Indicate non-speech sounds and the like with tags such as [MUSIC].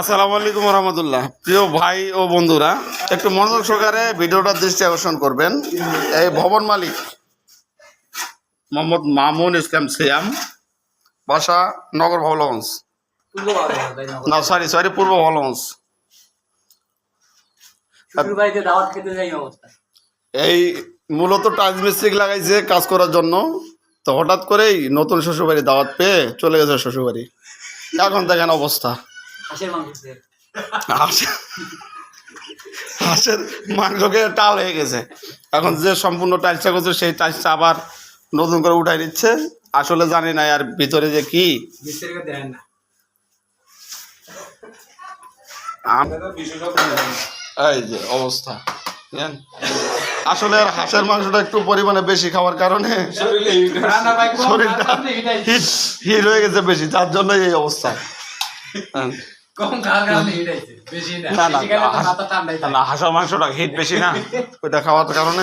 আসসালামু আলাইকুম রহমতুল্লাহ। প্রিয় ভাই ও বন্ধুরা একটু মনোযোগ সহকারে ভিডিওটার দৃষ্টি আকর্ষণ করবেন। এই ভবন মালিক মোহাম্মদ মামুন ইসলাম সিয়াম বাসা নগর ভবলগঞ্জ না সরি সরি পূর্ব ভবলগঞ্জ এই মূলত টাইলস মিস্ত্রি লাগাইছে কাজ করার জন্য। তো হঠাৎ করেই নতুন শ্বশুরবাড়ি দাওয়াত পেয়ে চলে গেছে শ্বশুরবাড়ি। এখন দেখেন অবস্থা। হাঁসের মাংস দিয়ে। হাঁস হাঁসের মাংসকে টাল হয়ে গেছে। এখন যে সম্পূর্ণ টাইলসটা করছে সেই টাইলসটা আবার নতুন করে উঠাই নিচ্ছে আসলে জানি না আর ভিতরে যে কি। এই যে অবস্থা। আসলে আর হাঁসের মাংসটা একটু পরিমাণে বেশি খাওয়ার কারণে শরীরটা হিট হিট হয়ে গেছে বেশি তার জন্য এই অবস্থা। কম খাওয়ার কারণে হিটাইছে বেশি না। না না বেশি খেলে তো মাথা ঠান্ডাই থাকে। হাঁসের মাংসটা হিট বেশি না। [LAUGHS] ওইটা খাওয়ার কারণে